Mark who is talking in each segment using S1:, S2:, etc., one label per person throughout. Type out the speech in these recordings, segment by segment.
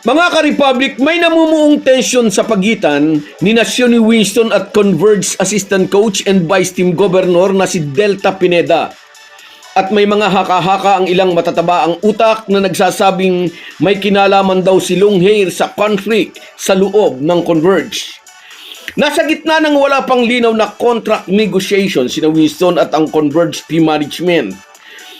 S1: Mga ka-Republic, may namumuong tensyon sa pagitan ni na Sonny Winston at Converge Assistant Coach and Vice Team Governor na si Delta Pineda. At may mga haka-haka ang ilang matataba ang utak na nagsasabing may kinalaman daw si Longhair sa conflict sa loob ng Converge. Nasa gitna ng wala pang linaw na contract negotiation sina Winston at ang Converge team management.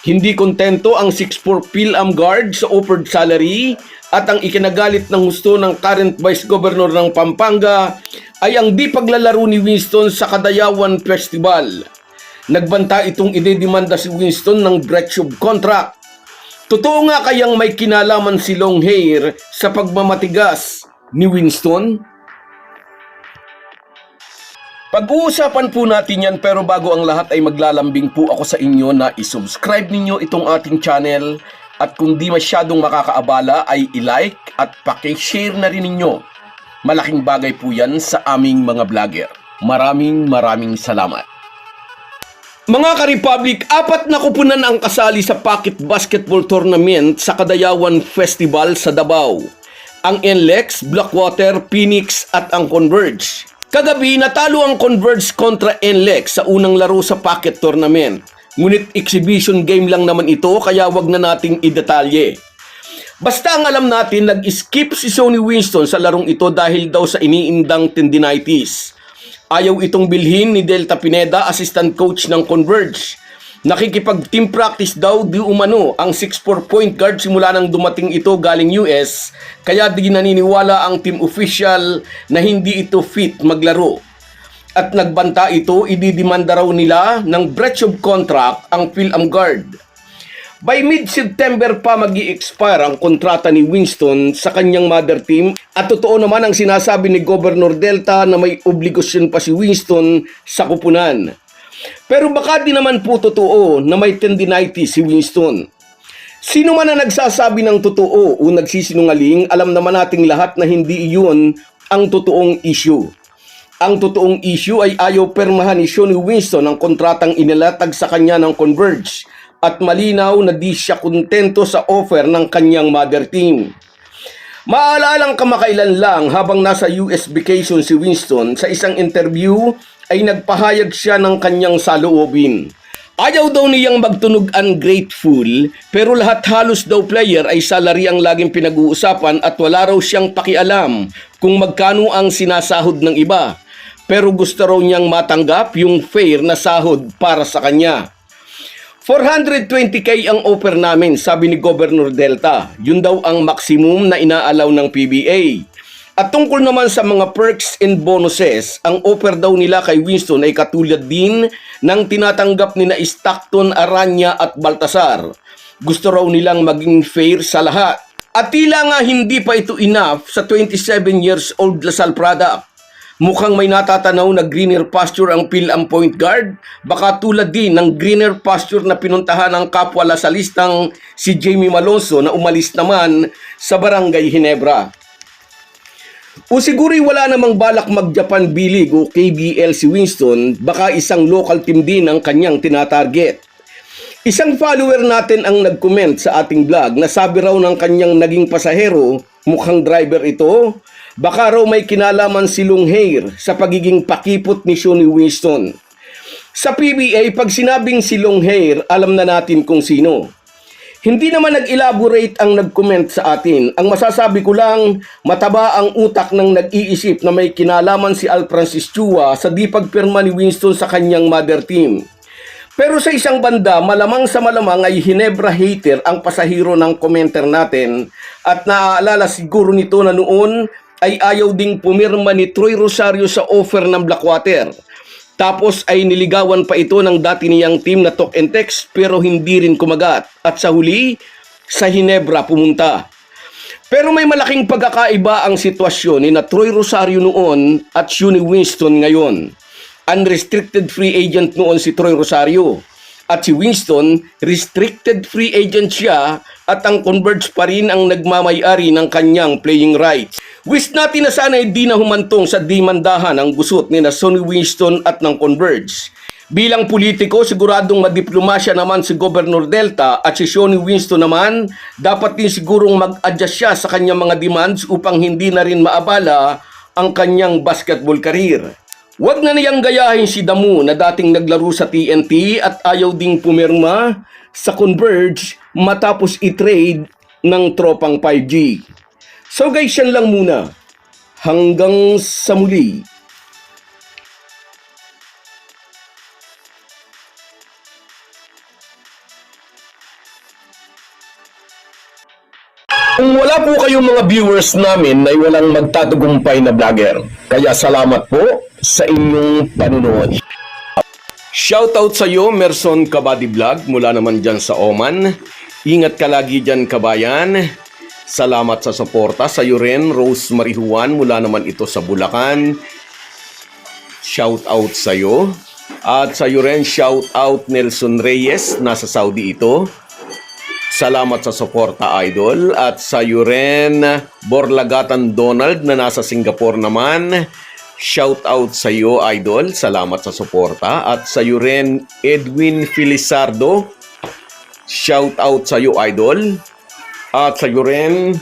S1: Hindi kontento ang 6'4 PhilAm guard sa offered salary at ang ikinagalit ng gusto ng current Vice Governor ng Pampanga ay ang di paglalaro ni Winston sa Kadayawan Festival. Nagbanta itong idedemanda si Winston ng breach of contract. Totoo nga kayang may kinalaman si Longhair sa pagmamatigas ni Winston? Pag-uusapan po natin yan pero bago ang lahat ay maglalambing po ako sa inyo na isubscribe ninyo itong ating channel at kung di masyadong makakaabala ay i-like at paki-share na rin ninyo. Malaking bagay po yan sa aming mga vlogger. Maraming maraming salamat. Mga ka-Republic, apat na kupunan ang kasali sa Pocket Basketball Tournament sa Kadayawan Festival sa Davao. Ang NLEX, Blackwater, Phoenix at ang Converge. Kagabi, natalo ang Converge kontra NLEX sa unang laro sa Pocket Tournament. Ngunit exhibition game lang naman ito kaya wag na nating idetalye. Basta ang alam natin, nag-skip si Sony Winston sa larong ito dahil daw sa iniindang tendinitis. Ayaw itong bilhin ni Delta Pineda, assistant coach ng Converge. Nakikipag-team practice daw di umano ang 6'4 point guard simula nang dumating ito galing US, kaya di naniniwala ang team official na hindi ito fit maglaro. At nagbanta ito, ididimanda raw nila ng breach of contract ang PhilAm guard. By mid-September pa mag expire ang kontrata ni Winston sa kanyang mother team at totoo naman ang sinasabi ni Governor Delta na may obligasyon pa si Winston sa kupunan. Pero baka di naman po totoo na may tendinitis si Winston. Sino man na nagsasabi ng totoo o nagsisinungaling, alam naman nating lahat na hindi iyon ang totoong issue. Ang totoong issue ay ayaw permahan ni Sonny Winston ang kontratang inilatag sa kanya ng Converge at malinaw na di siya kontento sa offer ng kanyang mother team. Maalalang kamakailan lang habang nasa US vacation si Winston sa isang interview ay nagpahayag siya ng kanyang saloobin. Ayaw daw niyang magtunog ungrateful pero lahat halos daw player ay salary ang laging pinag-uusapan at wala raw siyang pakialam kung magkano ang sinasahod ng iba. Pero gusto raw niyang matanggap yung fair na sahod para sa kanya. 420k ang offer namin, sabi ni Governor Delta. Yun daw ang maximum na inaalaw ng PBA. At tungkol naman sa mga perks and bonuses, ang offer daw nila kay Winston ay katulad din ng tinatanggap ni na Stockton, Aranya at Baltasar. Gusto raw nilang maging fair sa lahat. At tila nga hindi pa ito enough sa 27 years old Lasal product. Mukhang may natatanaw na greener pasture ang PhilAm point guard. Baka tulad din ng greener pasture na pinuntahan ng kapwa lasalistang si Jamie Malonzo na umalis naman sa Barangay Hinebra. O siguro wala namang balak mag-Japan Bilig o KBL si Winston, baka isang local team din ang kanyang tinatarget. Isang follower natin ang nag-comment sa ating vlog na sabi raw ng kanyang naging pasahero, mukhang driver ito, baka raw may kinalaman si Longhair sa pagiging pakipot ni Sonny Winston. Sa PBA, pag sinabing si Longhair, alam na natin kung sino. Hindi naman nag-elaborate ang nag-comment sa atin. Ang masasabi ko lang, mataba ang utak ng nag-iisip na may kinalaman si Al Francis Chua sa di pagpirma ni Winston sa kanyang mother team. Pero sa isang banda, malamang sa malamang ay Hinebra hater ang pasahero ng commenter natin at naaalala siguro nito na noon ay ayaw ding pumirma ni Troy Rosario sa offer ng Blackwater. Tapos ay niligawan pa ito ng dati niyang team na talk and text pero hindi rin kumagat. At sa huli, sa Hinebra pumunta. Pero may malaking pagkakaiba ang sitwasyon ni na Troy Rosario noon at Shuni Winston ngayon. Unrestricted free agent noon si Troy Rosario. At si Winston, restricted free agent siya at ang Converge pa rin ang nagmamayari ng kanyang playing rights. Wish natin na sana ay di na humantong sa dimandahan ang gusot ni na Sonny Winston at ng Converge. Bilang politiko, siguradong madiplomasya naman si Governor Delta at si Shoni Winston naman, dapat din sigurong mag-adjust siya sa kanyang mga demands upang hindi na rin maabala ang kanyang basketball career. Huwag na niyang gayahin si Damu na dating naglaro sa TNT at ayaw ding pumirma sa Converge matapos i-trade ng tropang 5G. So guys, yan lang muna. Hanggang sa muli. Kung wala po kayong mga viewers namin ay walang magtatagumpay na vlogger. Kaya salamat po sa inyong panunood. Shoutout sa iyo, Merson Kabady Vlog, mula naman dyan sa Oman. Ingat ka lagi dyan, kabayan. Salamat sa suporta. Sa iyo rin, Rose Marihuan, mula naman ito sa Bulacan. Shoutout sa iyo. At sa iyo rin, shoutout Nelson Reyes, nasa Saudi ito. Salamat sa suporta, Idol. At sa iyo rin, Borlagatan Donald na nasa Singapore naman. Shout out sa iyo, Idol. Salamat sa suporta. At sa iyo rin, Edwin Filizardo. Shout out sa iyo, Idol. At sa iyo rin,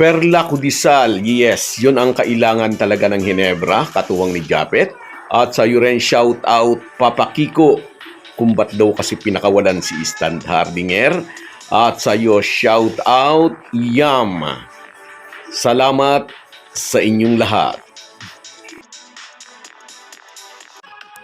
S1: Perla Kudisal. Yes, yun ang kailangan talaga ng Hinebra, katuwang ni Japet. At sa iyo rin, shout out Papa Kiko. Kung ba't daw kasi pinakawalan si Stan Hardinger. At sa iyo, shout out Yam. Salamat sa inyong lahat.